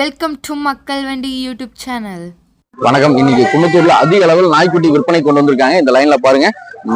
Welcome to மக்கள் வண்டி YouTube channel வணக்கம். இன்னைக்கு குன்னத்தூர்ல அதிக அளவில் நாய்க்குட்டி விற்பனை கொண்டு வந்திருக்காங்க. இந்த லைன்ல பாருங்க.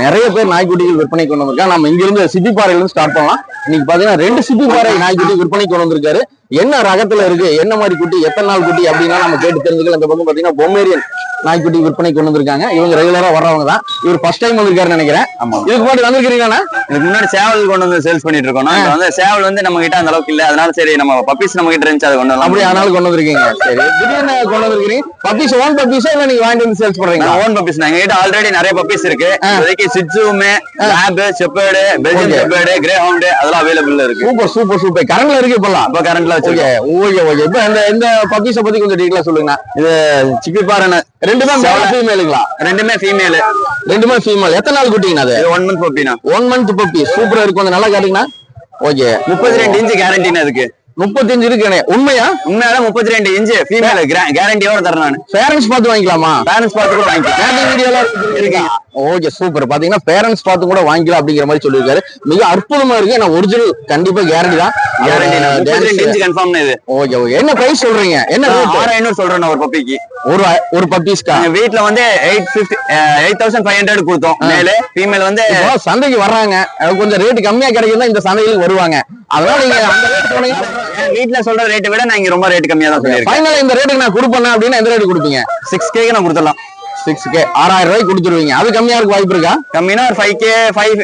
நிறைய பேர் நாய்க்குட்டிகள் விற்பனை கொண்டு வந்திருக்காங்க. நம்ம இங்க இருந்து சிப்பிப்பாறையில இருந்து ஸ்டார்ட் பண்ணலாம். இன்னைக்கு பாத்தீங்கன்னா ரெண்டு சிப்பிப்பாறை நாய்க்குட்டி விற்பனை கொண்டு வந்திருக்காரு. என்ன ரகத்துல இருக்கு? என்ன மாதிரி குட்டி? எத்தனை நாள் குட்டி? அப்படின்னா நம்ம கேட்டு தெரிஞ்சுக்கலாம். இந்த பக்கம் பாத்தீங்கன்னா பொம்மேரியன் நாய்க்குட்டி விற்பனை கொண்டு வந்திருக்காங்க. இவங்க ரெகுலரா வர்றவங்க தான். இவர் ஃபர்ஸ்ட் டைம் வந்திருக்காருன்னு நினைக்கிறேன். இதுக்கு முன்னாடி வந்திருக்கீங்களா இதுக்கு முன்னாடி சேவல் கொண்டு வந்து சேல்ஸ் பண்ணிட்டு இருக்கோம். நாங்க வந்து சேவல் வந்து நம்ம கிட்ட அந்த அளவுக்கு இல்ல. அதனால சரி நம்ம பப்பீஸ் நம்ம கிட்ட இருந்துச்சு அதை கொண்டு வரலாம். அப்படி ஆனாலும் கொண்டு வந்திருக்கீங்க. சரி. திடீர்னு கொண்டு வந்திருக்கீங்க பப்பீஸ் ஓன் பப்பீஸா இல்ல நீங்க வாங்கிட்டு வந்து சேல்ஸ் பண்றீங்களா? ஓன் பப்பீஸ் எங்க கிட்ட ஆல்ரெடி நிறைய பப்பீஸ் இருக்கு. இப்போதைக்கு சிட்ஸுமே lab shepherd Belgium. Shepherd greyhound அதெல்லாம் அவைலபிள் இருக்கு. சூப்பர் சூப்பர் சூப்பர் கரண்ட்ல இருக்கு இப்பெல்லாம். அப்ப கரண்ட்ல ஓகே வச்சிருக்கோம். ஓகே ஓகே இப்போ இந்த இந்த பப்பீஸ பத்தி கொஞ்சம் டீட்டெயிலா சொல்லுங்க இது சிப்பி பாருங்க ரெண்டுமே. ஃபீமேலுங்களா ரெண்டுமே ஃபீமேல் ரெண்டுமே ஃபீமேல் எத்தனை நாள் குட்டிங்கண்ணா அது? ஒன் மந்த் பப்பினா ஒன் மந்த் பப்பி சூப்பரா இருக்கும். கொஞ்சம் நல்லா காட்டுங்கண்ணா. ஓகே முப்பத்தி ரெண்டு இன்ச்சு கேரண்டின்னு அதுக்கு. முப்பத்தஞ்சு இருக்குண்ணே. உண்மையா? உண்மையால முப்பத்தி ரெண்டு இன்ச்சு ஃபீமேல் கேரண்டியோட தரேன் நான். பேரண்ட்ஸ் பார்த்து வாங்கிக்கலாமா? பேரண்ட்ஸ் பார்த்து கூட வாங்கிக்கலாம். வீடியோலாம் இருக்கு. ஓகே சூப்பர் பாத்தீங்கன்னா பேரண்ட்ஸ் பார்த்து கூட வாங்கிக்கலாம் அப்படிங்கிற மாதிரி சொல்லியிருக்காரு. மிக அற்புதமா இருக்கு. ஏன்னா ஒரிஜினல் கண்டிப்பா கேரண்டி தான். இன்ச்சு கன்ஃபார்ம் இது. ஓகே ஓகே என்ன பிரைஸ் சொல்றீங்க? என்ன rate? ஆறு ஐநூறு சொல்றேன் ஒரு பப்பிக்கு ஒரு ஒரு பப்பீஸ்க்கா வீட்ல வந்து eight fifty eight thousand five hundred கொடுத்தோம். மேலே ஃபீமேல் வந்து சந்தைக்கு வர்றாங்க. கொஞ்சம் ரேட் கம்மியா கிடைக்கும் இந்த சந்தைக்கு வருவாங்க. அதனால நீங்க அந்த ரேட் போனீங்க வீட்ல சொல்ற ரேட்டை விட நான் இங்க ரொம்ப ரேட் கம்மியா தான் சொல்லியிருக்கேன். ஃபைனல் இந்த ரேட்டுக்கு நான் கொடுப்பேன் அப்படின்னா எந்த ரேட் கொடுப்பீங்க? சிக்ஸ் கேக்கு நான் கொடுத்துடலாம். சிக்ஸ் கே ஆறாயிரம் ரூபாய்க்கு கொடுத்துருவீங்க. அது கம்மியா இருக்க வாய்ப்பு இருக்கா? கம்மினா ஒரு ஃபைவ் கே ஃபைவ்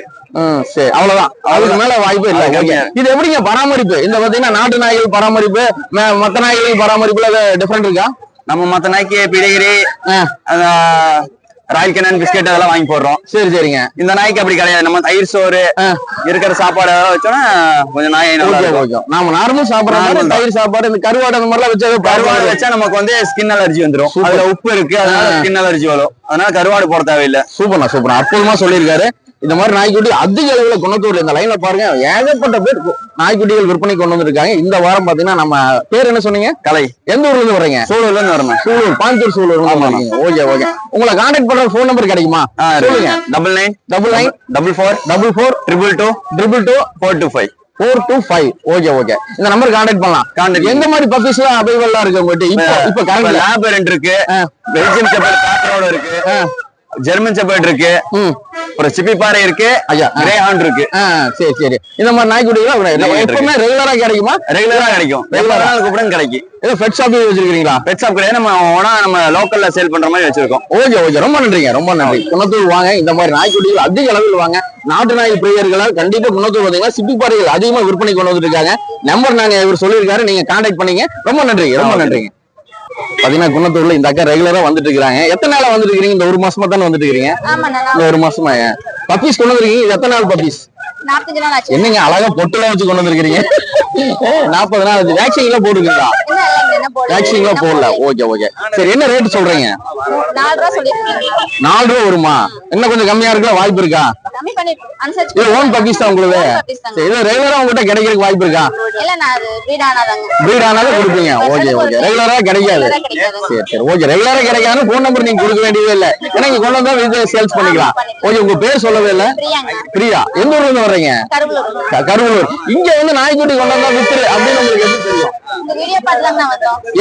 சரி. அவ்வளவுதான். அதுக்கு மேல வாய்ப்பு இல்ல. இது எப்படிங்க பராமரிப்பு? இந்த பாத்தீங்கன்னா நாட்டு நாய்கள் பராமரிப்பு மத்த நாய்கள் பராமரிப்புல டிஃபரெண்ட் இருக்கா? நம்ம மத்த நாய்க்கு பிடிகிரி ராயல் கனன் பிஸ்கெட் அதெல்லாம் வாங்கி போடுறோம். சரி சரிங்க. இந்த நாய்க்கு அப்படி கிடையாது. நம்ம தயிர் சோறு. இருக்கிற சாப்பாடு அதெல்லாம் வச்சோம்னா கொஞ்சம் நாய் ஓகே நாம நார்மல் சாப்பிடுற மாதிரி. தயிர் சாப்பாடு இந்த கருவாடு அந்த மாதிரிலாம் வச்சு கருவாடு வச்சா நமக்கு வந்து ஸ்கின் அலர்ஜி வந்துரும். Super. அதுல உப்பு இருக்கு அதனால. ஸ்கின் அலர்ஜி வரும். அதனால கருவாடு போட தேவையில்லை. சூப்பர்ண்ணா சூப்பர் அற்புதமா சொல்லியிருக்காரு. இந்த மாதிரி நாய்க்குட்டி அதிக அளவுல குணத்தூர்ல இந்த லைன்ல பாருங்க ஏகப்பட்ட பேர் நாய்க்குட்டிகள் விற்பனை கொண்டு வந்திருக்காங்க. இந்த வாரம் பாத்தீங்கன்னா நம்ம பேர் என்ன சொன்னீங்க? கலை. எந்த ஊர்ல இருந்து வர்றீங்க? சூழல்ல இருந்து வரணும் சூலூர் பாஞ்சூர் சூலூர். Okay okay. உங்களை கான்டாக்ட் பண்ற ஃபோன் நம்பர் கிடைக்குமா? சொல்லுங்க. Double nine double nine double four double four triple two triple two four two five four two five okay okay இந்த நம்பர் கான்டாக்ட் பண்ணலாம். Contact எந்த மாதிரி பப்பீஸ் எல்லாம் அவைலபிளா இருக்கு உங்ககிட்ட இப்போ இப்போ கரண்ட்ல லேப் ரெண்டு இருக்கு. பெல்ஜியம் காக்கரோட இருக்கு. ஜெர்மன் செப்பர்ட் இருக்கு. அப்புறம் சிப்பி பாறை இருக்கு. ஐயா. கிரே ஹாண்ட் இருக்கு. சரி சரி. இந்த மாதிரி நாய்க்குட்டிகள் எப்பவுமே ரெகுலரா கிடைக்குமா? ரெகுலரா கிடைக்கும்? ரெகுலரா கூப்பிடும் கிடைக்கும். ஏதோ பெட் ஷாப் வச்சிருக்கீங்களா பெட் ஷாப் கிடையாது. நம்ம ஓனா நம்ம லோக்கல்ல சேல் பண்ற மாதிரி வச்சிருக்கோம். Okay okay. ரொம்ப நன்றிங்க. ரொம்ப நன்றி. குணத்தூர் வாங்க. இந்த மாதிரி நாய்க்குட்டிகள் அதிக அளவில் வாங்க. நாட்டு நாய் பிரியர்களால் கண்டிப்பா குணத்தூர் வந்தீங்கன்னா சிப்பிப்பாறைகள் அதிகமா விற்பனை கொண்டு வந்துருக்காங்க நம்பர் நாங்க இவர் சொல்லியிருக்காரு. நீங்க கான்டாக்ட் பண்ணீங்க. ரொம்ப நன்றிங்க. ரொம்ப நன்றிங்க. பாத்தீங்கன்னா குணத்தூர்ல இந்த அக்கா ரெகுலரா வந்துட்டு இருக்காங்க எத்தனை நாளா வந்துட்டு இருக்கீங்க இந்த ஒரு மாசமா தானே வந்துட்டு இருக்கீங்க இந்த ஒரு மாசமா பப்பீஸ் கொண்டு வந்திருக்கீங்க. இது எத்தனை நாள் பப்பீஸ்? என்னங்க அழகா பொட்டுலாம் வச்சு கொண்டு வந்திருக்கீங்க நாற்பது நாள் வேக்சின் எல்லாம் போட்டுருக்கீங்களா என்ன என்ன வேக்சின் போடல. ஓகே ஓகே சரி என்ன ரேட் சொல்றீங்க? நாலு ரூபா வருமா? இன்னும் கொஞ்சம் கம்மியா இருக்கலாம் வாய்ப்பு இருக்கா? இது ஓன் பப்பீஸ் தான் உங்களுக்கு. சரி, இது ரெகுலரா உங்ககிட்ட கிடைக்கிறதுக்கு வாய்ப்பு இருக்கா? பிரீட் ஆனாலும் கொடுப்பீங்க. ஓகே ஓகே ரெகுலரா கிடைக்காது. சரி சரி. ஓகே ரெகுலரா கிடைக்காது ஃபோன் நம்பர் நீங்க கொடுக்க வேண்டியதே இல்ல. ஏன்னா இங்க கொண்டு வந்தா வீட்டுல சேல்ஸ் பண்ணிக்கலாம். ஓகே உங்க பேர் சொல்லவே இல்ல. பிரியா. எந்த ஊர்ல இருந்து வர்றீங்க? கருவலூர். இங்க வந்து நாய்க்குட்டி கொண்டு வந்தா வித்துரு. அப்படின்னு உங்களுக்கு எப்படி தெரியும்?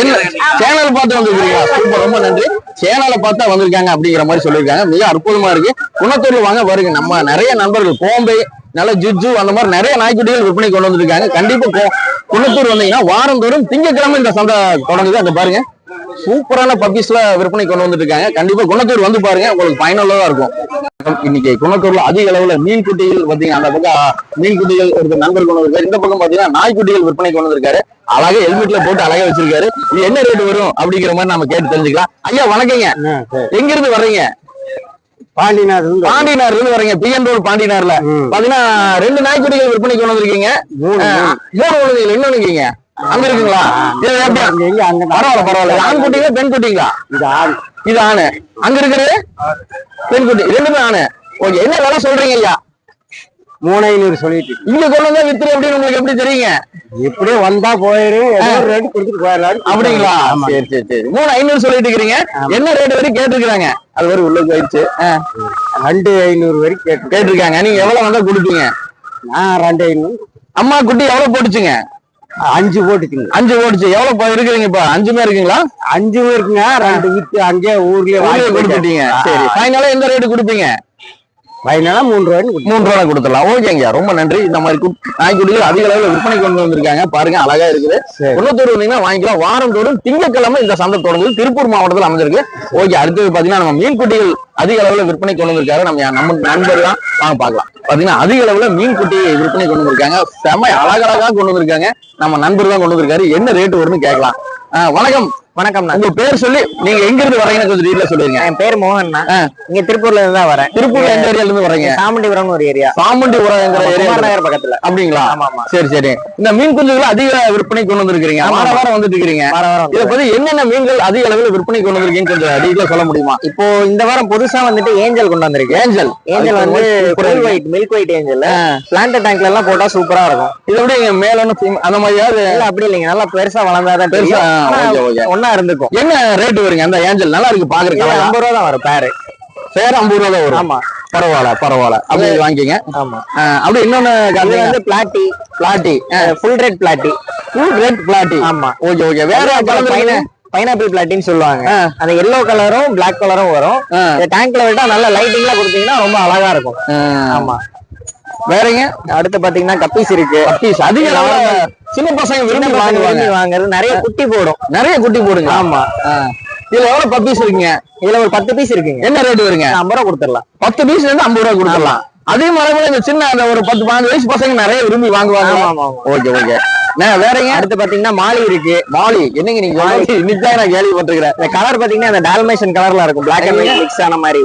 என்ன சேனல் பார்த்து வந்திருக்கீங்களா? சூப்பர் ரொம்ப நன்றி. சேனலை பார்த்தா வந்திருக்காங்க அப்படிங்கிற மாதிரி சொல்லியிருக்காங்க. மிக அற்புதமா இருக்கு. குணத்தூர் வாங்க பாருங்க நம்ம நிறைய நண்பர்கள் கோம்பை நல்ல ஜுஜு அந்த மாதிரி நிறைய நாய்க்குட்டிகள் விற்பனை கொண்டு வந்திருக்காங்க. கண்டிப்பா குணத்தூர் வந்தீங்கன்னா வாரந்தோறும் திங்கட்கிழமை இந்த சந்தை தொடங்குது. அங்க பாருங்க. சூப்பரான பப்பீஸ்ல விற்பனை கொண்டு வந்துட்டு இருக்காங்க. கண்டிப்பா குணத்தூர் வந்து பாருங்க உங்களுக்கு பயனுள்ளதா இருக்கும். இன்னைக்கு குணத்தூர்ல அதிக அளவுல மீன் குட்டிகள் பாத்தீங்க அந்த பக்கம் மீன் குட்டிகள் ஒரு நண்பர் கொண்டு வந்திருக்காரு. இந்த பக்கம் பாத்தீங்கன்னா நாய்க்குட்டிகள் விற்பனை கொண்டு வந்திருக்காரு. அழகா ஹெல்மெட்ல போட்டு அழகா வச்சிருக்காரு. இது என்ன ரேட் வரும் அப்படிங்கிற மாதிரி நம்ம கேட்டு தெரிஞ்சுக்கலாம். ஐயா வணக்கங்க. எங்க இருந்து வர்றீங்க? பாண்டினார் இருந்து பாண்டினார்ல இருந்து வரீங்க பிஎன் ரோடு பாண்டினார்ல பாத்தீங்கன்னா ரெண்டு நாய்க்குட்டிகள் விற்பனை கொண்டு வந்திருக்கீங்க. மூணு, குழந்தைகள் இன்னொன்னு இருக்கீங்க அங்க இருக்குங்களா? பரவாயில்ல பரவாயில்ல. ஆண் குட்டிங்களா பெண் குட்டிங்களா இது இது ஆணு. அங்க இருக்கிறது பெண் குட்டி. ரெண்டுமே ஆணு. ஓகே என்ன விலை சொல்றீங்க ஐயா? மூணு ஐநூறு சொல்லிட்டு. இங்க கொண்டு வந்தா வித்துரு அப்படின்னு உங்களுக்கு எப்படி தெரியுங்க? எப்படியோ வந்தா போயிரு. ஏதோ ஒரு ரேட் கொடுத்துட்டு போயிடலாம் அப்படிங்களா? சரி சரி சரி. மூணு ஐநூறு சொல்லிட்டு இருக்கிறீங்க. என்ன ரேட் வரைக்கும் கேட்டிருக்காங்க அது வரை உள்ள போயிடுச்சு. ரெண்டு ஐநூறு வரைக்கும் கேட்டு கேட்டிருக்காங்க. நீங்க எவ்வளவு வந்தா கொடுப்பீங்க? நான் ரெண்டு ஐநூறு. அம்மா குட்டி எவ்வளவு போட்டுச்சுங்க? அஞ்சு போட்டுச்சுங்க. அஞ்சு போட்டுச்சு. எவ்வளவு இருக்கிறீங்க இப்ப? அஞ்சுமே இருக்குங்களா? அஞ்சு இருக்குங்க ரெண்டு வித்து அங்கேயே ஊர்லயே வாங்கி கொடுத்துட்டீங்க. சரி. ஃபைனலா எந்த ரேட் கொடுப்பீங்க? ஃபைனலா மூணு ரூபாய்னு கொடுத்து மூன்று ரூபா கொடுத்துடலாம். ஓகேங்க ரொம்ப நன்றி. இந்த மாதிரி குட்- நாய்க்குட்டிகள் அதிக அளவுல விற்பனை கொண்டு வந்திருக்காங்க. பாருங்க அழகா இருக்குது. குன்னத்தூர் வந்தீங்கன்னா வாங்கிக்கலாம். வாரந்தோறும் திங்கட்கிழமை இந்த சந்தை தொடங்குது. திருப்பூர் மாவட்டத்தில் அமைஞ்சிருக்கு. ஓகே அடுத்தது பாத்தீங்கன்னா நம்ம மீன் குட்டிகள் அதிக அளவுல விற்பனை கொண்டு வந்திருக்காரு நம்ம நம்ம நண்பர் தான் வாங்க பார்க்கலாம். பாத்தீங்கன்னா அதிக அளவுல மீன் குட்டி விற்பனை கொண்டு வந்திருக்காங்க. செம அழகழகா கொண்டு வந்திருக்காங்க. நம்ம நண்பர் தான் கொண்டு வந்திருக்காரு. என்ன ரேட் வரும்னு கேட்கலாம். வணக்கம். வணக்கம் உங்க பேர் சொல்லி நீங்க எங்க இருந்து வரீங்கன்னு கொஞ்சம் டீட்டெயில சொல்லுங்க என் பேர் மோகன். இங்க திருப்பூர்ல இருந்து தான் வரேன். திருப்பூர் எந்த ஏரியால இருந்து வரீங்க? சாமண்டிபுரம்னு ஒரு ஏரியா சாமுண்டி உரங்கிற குமார் ஏரியா நகர் பக்கத்துல. அப்படிங்களா? ஆமா ஆமா. சரி சரி. இந்த மீன் குஞ்சுகள் அதிக விற்பனை கொண்டு வந்திருக்கீங்க வார. வாரம் வந்துட்டு இருக்கீங்க. இத. பத்தி என்னென்ன மீன்கள் அதிக அளவுல விற்பனை கொண்டு வந்திருக்கீங்கன்னு கொஞ்சம் டீட்டெயிலா சொல்ல முடியுமா? இப்போ இந்த வாரம் புதுசா வந்துட்டு ஏஞ்சல் கொண்டு வந்திருக்கு. ஏஞ்சல். ஏஞ்சல் வந்து full. White milk white angel. Plant டேங்க்ல எல்லாம் போட்டா சூப்பரா இருக்கும். இது எப்படி இங்க மேல அந்த மாதிரியாவது இல்ல அப்படி இல்லைங்க. நல்லா பெருசா வளர்ந்தாதான் பெருசா. ஒன்னா இருந்துக்கும். என்ன ரேட் வருங்க? அந்த ஏஞ்சல் நல்லா இருக்கு இது பாக்குறதுக்கு ஐம்பது ரூபா தான் வரும் பேரு பேர் ஐம்பது ரூபா தான் வரும். ஆமா. பரவாயில்ல பரவாயில்ல. அப்படி வாங்கிங்க ஆமா. அப்படி இன்னொன்னு வந்து platy platy full red platy full red platy ஆமா. ஓகே ஓகே வேற கலந்து பைனாப்பிள் பிளாட்டின்னு சொல்லுவாங்க. அந்த எல்லோ கலரும் பிளாக் கலரும் வரும். இந்த டேங்க்ல விட்டா நல்ல லைட்டிங்லாம் கொடுத்தீங்கன்னா ரொம்ப அழகா இருக்கும். ஆமா. வேறங்க? அடுத்து பாத்தீங்கன்னா கப்பீஸ் இருக்கு. பீஸ் அதிக சின்ன பசங்க விரும்பி வாங்குவாங்க. விரும்பி வாங்குறது. நிறைய குட்டி போடும். நிறைய குட்டி போடுங்க. ஆமா. இதுல எவ்வளவு பப்பீஸ் இருக்குங்க? இதுல ஒரு பத்து பீஸ் இருக்குங்க. என்ன ரேட் வருங்க? ஐம்பது ரூபா கொடுத்துடலாம். பத்து பீஸ்ல இருந்து ஐம்பது ரூபா கொடுத்துடலாம். அதே மாதிரி இந்த சின்ன அந்த ஒரு பத்து பதினஞ்சு வயசு பசங்க நிறைய விரும்பி வாங்குவாங்க. Okay okay. வேறங்க அடுத்து பாத்தீங்கன்னா மாலி இருக்கு. மாலி என்னங்க நீங்க மாலி. இன்னைக்கு நான் கேள்விப்பட்டிருக்கிறேன். இந்த கலர் பாத்தீங்கன்னா அந்த டால்மேஷன் கலர்ல இருக்கும். பிளாக் அண்ட் ஒயிட் மிக்ஸ் ஆன மாதிரி.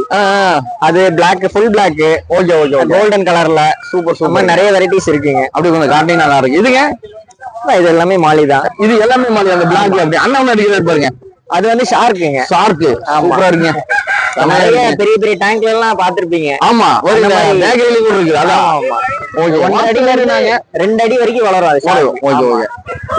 அது black full black okay okay golden கலர்ல சூப்பர் இந்த சூப்பர் நிறைய வெரைட்டிஸ் இருக்குங்க. அப்படி கொஞ்சம் காட்டிங் நல்லா இருக்கு. இதுங்க? இது எல்லாமே மாலி தான். இது எல்லாமே மாலி அந்த பிளாக்ல அப்படி அண்ணன் அடிக்கிறாரு பாருங்க. அது வந்து ஷார்க்குங்க ஷார்க்கு சூப்பரா இருக்குங்க. பெரிய பெரிய டேங்க்ல எல்லாம் பாத்திருப்பீங்க ஆமா. ஒரு கூட இருக்குது அதான். ஆமா. ஓகே ஒன் அடியில ரெண்டு அடி வரைக்கும் வளரும் அது shark. ஓகே. ஓகே.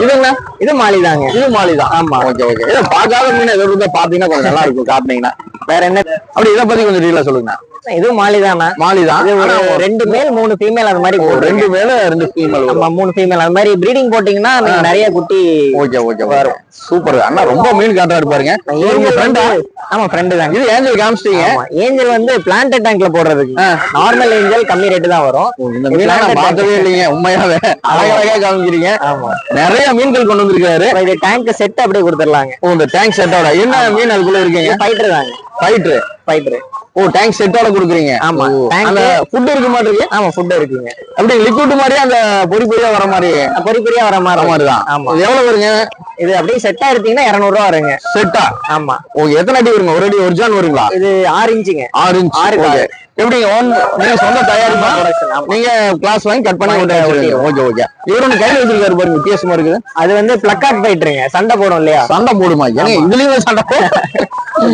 இதுங்க இது மாலி தாங்க இது மாலி தான் ஆமா. Okay okay. இதை பார்க்காத மீன் எதாவது பாத்தீங்கன்னா கொஞ்சம் நல்லா இருக்கும் காட்டுனீங்கன்னா வேற என்ன? அப்படி இதை பத்தி கொஞ்சம் டீலா சொல்லுங்க இதுவும் மாலி தானா மாலி தான் இது ஆனா ஒரு ரெண்டு மேல் மூணு ஃபீமேல் அந்த மாதிரி ரெண்டு மேல ரெண்டு ஃபீமேல் மூணு ஃபீமேல் அந்த மாதிரி ப்ரீடிங் போட்டீங்கன்னா நிறைய குட்டி ஓகே ஓகே வரும். சூப்பர். அண்ணா ரொம்ப மீன் காட்டுறாரு பாருங்க. ஆமா ஃப்ரெண்டு தாங்க இது ஏஞ்சல் காமிச்சிட்டீங்க. ஆமா ஏஞ்சல் வந்து பிளான்ட் டேங்க்ல போடுறதுக்கு. நார்மல் ஏஞ்சல் கம்மி ரேட்டு தான் வரும். இந்த மீன் பார்த்ததே இல்லைங்க. உண்மையாவே. அழகழகா காமிக்கிறீங்க. ஆமா. நிறைய மீன்கள் கொண்டு வந்திருக்காரு. இது டேங்க் செட் அப்படியே கொடுத்துடலாங்க ஓ இந்த டேங்க் செட்டோட என்ன மீன் அதுக்குள்ள இருக்கீங்க? ஃபைட்டர் தாங்க. ஃபைட்ரு ஃபைட்டர் ஓ டேங்க் செட்டோட குடுக்குறீங்க. ஆமா, அந்த ஃபுட் இருக்க மாட்டேங்குது ஆமா ஃபுட் இருக்குங்க. அப்படி லிக்விட் மாதிரியே அந்த பொடி பொடியா வர மாதிரி பொறி பொறியா வர மாதிரி. மாதிரி தான் ஆமா. இது எவ்வளவு வருங்க? இது அப்படியே செட்டா எடுத்தீங்கன்னா இருநூறு ரூபா வருங்க. செட்டா ஆமா. ஓ எத்தனை அடி வருங்க? ஒரு அடி ஒரிஜினல் வருங்களா? இது ஆறு இன்ச்சுங்க. ஆறு இன்ச் ஆறு எப்படிங்க ஓன் நீங்க சொந்த தயாரிப்பா. நீங்க கிளாஸ் வாங்கி கட் பண்ணி கொண்டு. Okay okay. இவர் ஒன்று கையில வச்சிருக்காரு பாருங்க வித்தியாசமா இருக்குது. அது வந்து பிளக்கார்ட் ஃபைட்டருங்க சண்டை போடும் இல்லையா? சண்டை போடுமா? ஏன்னா இதுலயும் சண்டை போடும்.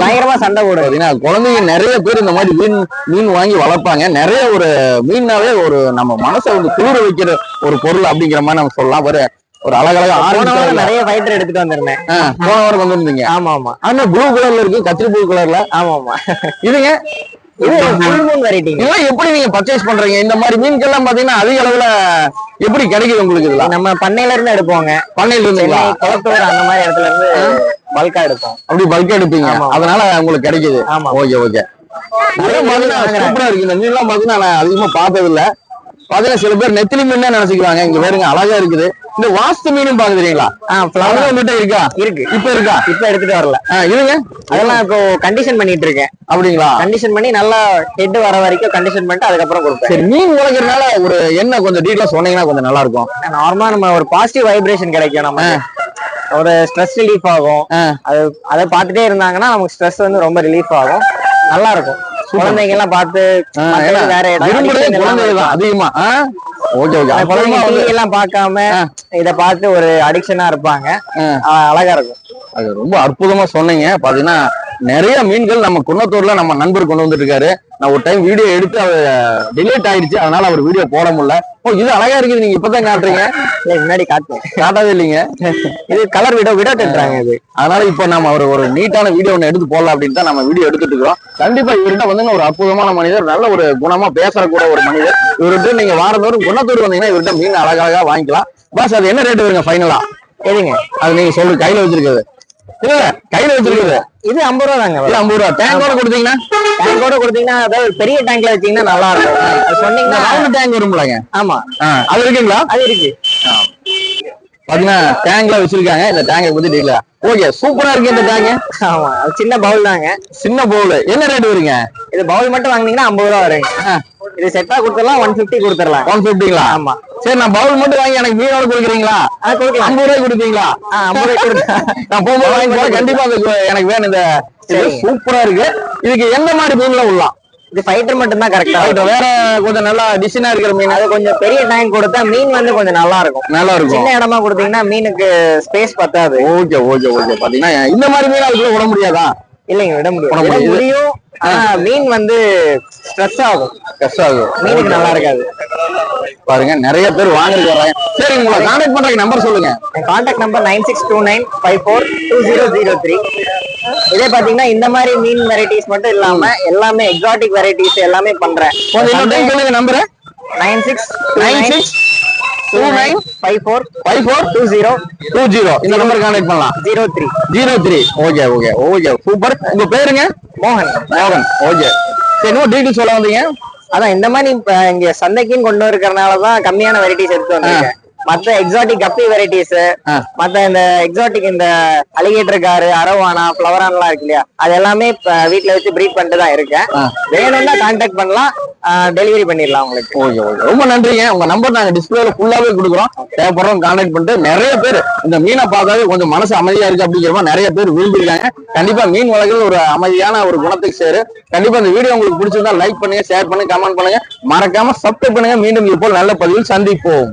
பயங்கரமா சண்டை போடும். பாத்தீங்கன்னா குழந்தைங்க நிறைய பேர் இந்த மாதிரி மீன் மீன் வாங்கி வளர்ப்பாங்க. நிறைய ஒரு மீன்னாவே ஒரு நம்ம மனசை வந்து குளிர வைக்கிற ஒரு பொருள் அப்படிங்கிற மாதிரி நம்ம சொல்லலாம். ஒரு ஒரு அழகழகா ஆரஞ்சு நிறைய ஃபைட்டர் எடுத்துட்டு வந்திருந்தேன். போன வாரம் வந்திருந்தீங்க. ஆமா ஆமா. ஆனா ப்ளூ கலர்ல இருக்கு கத்திரி ப்ளூ கலர்ல ஆமா ஆமா. இதுங்க எப்படி நீங்க பர்ச்சேஸ் பண்றீங்க? இந்த மாதிரி மீன்கள்லாம் பாத்தீங்கன்னா அதிக அளவுல எப்படி கிடைக்குது உங்களுக்கு இதெல்லாம்? நம்ம பண்ணையில இருந்து எடுப்போங்க. பண்ணையில இருந்தீங்களா குளத்தூர் அந்த மாதிரி இடத்துல இருந்து பல்கா எடுப்போம். அப்படி பல்க் எடுப்பீங்க. அதனால உங்களுக்கு கிடைக்குது. ஆமா. Okay okay. சூப்பரா இருக்கு இந்த மீன்லாம் பாத்தீங்கன்னா நான் அதிகமா பார்த்தது இல்ல பாத்தீங்கன்னா சில பேர் நெத்திலி மீன் நினைச்சுக்குவாங்க. இங்க பாருங்க அழகா இருக்குது. இந்த வாஸ்து மீனும் பாக்க தெரியுங்களா உங்ககிட்ட இருக்கா? இருக்கு. இப்ப இருக்கா? இப்ப எடுத்துட்டு வரல. ஆ, இதுங்க அதெல்லாம் இப்போ கண்டிஷன் பண்ணிட்டு இருக்கேன். அப்படிங்களா? கண்டிஷன் பண்ணி நல்லா ஹெட் வர வரைக்கும் கண்டிஷன் பண்ணிட்டு அதுக்கப்புறம் கொடுப்பேன். சரி மீன் வளர்க்கறதுனால ஒரு என்ன கொஞ்சம் டீட்டெயிலா சொன்னீங்கன்னா கொஞ்சம் நல்லா இருக்கும் நார்மலா நம்ம ஒரு பாசிட்டிவ் வைப்ரேஷன் கிடைக்கும் நம்ம ஒரு ஸ்ட்ரெஸ் ரிலீஃப் ஆகும். அது அதை பார்த்துட்டே இருந்தாங்கன்னா நமக்கு ஸ்ட்ரெஸ் வந்து ரொம்ப ரிலீஃப் ஆகும். நல்லா இருக்கும் குழந்தைங்க எல்லாம் பார்த்து வேற அதிகமா. Okay okay. இருக்கும். குழந்தைங்க அப்பதான் டிவி எல்லாம் பார்க்காம இத பார்த்து ஒரு அடிக்ஷனா இருப்பாங்க. அழகா இருக்கும். அது ரொம்ப அற்புதமா சொன்னீங்க. பாத்தீங்கன்னா நிறைய மீன்கள் நம்ம குன்னத்தூர்ல நம்ம நண்பர் கொண்டு வந்துட்டு இருக்காரு நான் ஒரு டைம் வீடியோ எடுத்து அவர் டிலேட் ஆயிடுச்சு. அதனால அவர் வீடியோ போட முடியல. ஓ இது அழகா இருக்குது. நீங்க இப்பதான் காட்டுறீங்க. முன்னாடி காட்டுவேன் காட்டவே இல்லைங்க. இது கலர் விட விட கட்டுறாங்க இது. அதனால இப்ப நம்ம ஒரு ஒரு நீட்டான வீடியோ ஒண்ணு எடுத்து போடலாம் அப்படின்னு தான் நம்ம வீடியோ எடுத்துட்டு இருக்கிறோம். கண்டிப்பா இவர்கிட்ட வந்து ஒரு அற்புதமான மனிதர் நல்ல ஒரு குணமா பேசக்கூட ஒரு மனிதர். இவர்கிட்ட நீங்க வாரந்தோறும் குணத்தூர் வந்தீங்கன்னா இவர்கிட்ட மீன் அழகழகா வாங்கிக்கலாம். பாஸ் அது என்ன ரேட் வருங்க ஃபைனலா எதுங்க? அது நீங்க சொல்லுங்க கையில வச்சிருக்கிறது. இல்ல, கையில வச்சிருக்கிறது. இது ஐம்பது ரூபா தாங்க ஐம்பது ரூபா. டேங்கோட கொடுத்தீங்கன்னா? டேங்கோட கொடுத்தீங்கன்னா அதாவது பெரிய டேங்க்ல வச்சீங்கன்னா நல்லா இருக்கும். சொன்னீங்கன்னா ரவுண்ட் டேங்க் வரும்லங்க. ஆமா. அது இருக்குங்களா? அது இருக்கு. பாத்தீங்கன்னா டேங்க்ல வச்சிருக்காங்க. இந்த டேங்கை பத்தி டீல ஓகே சூப்பரா இருக்கு இந்த டேங்க் ஆமா. சின்ன பவுல் தாங்க. சின்ன பவுல் என்ன ரேட் வருங்க? இது பவுல் மட்டும் வாங்குனீங்கன்னா ஐம்பது ரூபா வருங்க. இது செட்டா கொடுத்துடலாம் ஒன் பிப்டி கொடுத்துடலாம். ஒன் பிப்டிங்களா ஆமா. சரி நான் பவுல் மட்டும் வாங்கி எனக்கு மீனோட கொடுக்குறீங்களா? ஐம்பது ரூபாய் கொடுப்பீங்களா? ஐம்பது ரூபாய் நான் போகும்போது வாங்கி போறேன் கண்டிப்பா எனக்கு வேணும். இந்த இது. சூப்பரா இருக்கு. இதுக்கு எந்த மாதிரி மீன்ல உள்ளலாம் இது ஃபைட்டர் மட்டும் தான் கரெக்டா அதுக்கு வேற கொஞ்சம் நல்லா டிசைனா இருக்கிற மீன். அது கொஞ்சம் பெரிய டேங்க் கொடுத்தா மீன் வந்து கொஞ்சம் நல்லா இருக்கும். நல்லா இருக்கும். சின்ன இடமா கொடுத்தீங்கன்னா மீனுக்கு ஸ்பேஸ் பத்தாது. Okay okay okay. பாத்தீங்கன்னா இந்த மாதிரி மீன் அதுக்குள்ள விட முடியாதா? இல்லைங்க விட முடியும். முடியும் மீன் வந்து ஸ்ட்ரெஸ் ஆகும். கஷ்டம் மீனுக்கு நல்லா இருக்காது. பாருங்க நிறைய பேர் வாங்கிட்டு வர்றாங்க சரி உங்களை கான்டாக்ட் பண்றதுக்கு நம்பர் சொல்லுங்க. என் contact number nine six two nine five four two zero zero three இதே பாத்தீங்கன்னா இந்த மாதிரி மீன் வெரைட்டிஸ் மட்டும் இல்லாம எல்லாமே எக்ஸாட்டிக் வெரைட்டிஸ் எல்லாமே பண்றேன். சொல்லுங்க number nine six nine six two nine five four five four two zero two zero இந்த நம்பர் கான்டாக்ட் பண்ணலாம். Zero three zero three okay okay okay super உங்க பேருங்க? மோகன். மோகன். ஓகே. சரி இன்னும் டீட்டெயில் சொல்ல வந்தீங்க. அதான் இந்த மாதிரி இங்க சந்தைக்குன்னு கொண்டு இருக்கிறனால தான் கம்மியான வெரைட்டிஸ் எடுத்து வந்திருக்கேன். மத்த எக்ஸாட்டிக் கப்பி வெரைட்டிஸ். மத்த இந்த எக்ஸாட்டிக் இந்த அலிகேட்டர் காரு அரவானா பிளவரான்லாம் இருக்கு இல்லையா? அது எல்லாமே இப்ப வீட்ல வச்சு ப்ரீட் பண்ணிட்டு தான் இருக்கேன். வேணும்னா கான்டாக்ட் பண்ணலாம். டெலிவரி பண்ணிடலாம் உங்களுக்கு. Okay okay. ரொம்ப நன்றிங்க. உங்க நம்பர் நாங்க டிஸ்பிளேல ஃபுல்லாவே கொடுக்குறோம். தேவைப்படுறோம் கான்டாக்ட் பண்ணிட்டு நிறைய பேர் இந்த மீனை பார்த்தாவே கொஞ்சம் மனசு அமைதியா இருக்கு அப்படிங்கிற மாதிரி நிறைய பேர் விரும்பிருக்காங்க கண்டிப்பா மீன் வளர்க்குறது ஒரு அமைதியான ஒரு குணத்துக்கு சேரு. கண்டிப்பா இந்த வீடியோ உங்களுக்கு பிடிச்சிருந்தா லைக் பண்ணுங்க ஷேர் பண்ணுங்க கமெண்ட் பண்ணுங்க. மறக்காம சப்ஸ்கிரைப் பண்ணுங்க. மீண்டும் இது போல் நல்ல பதிவில் சந்திப்போம்.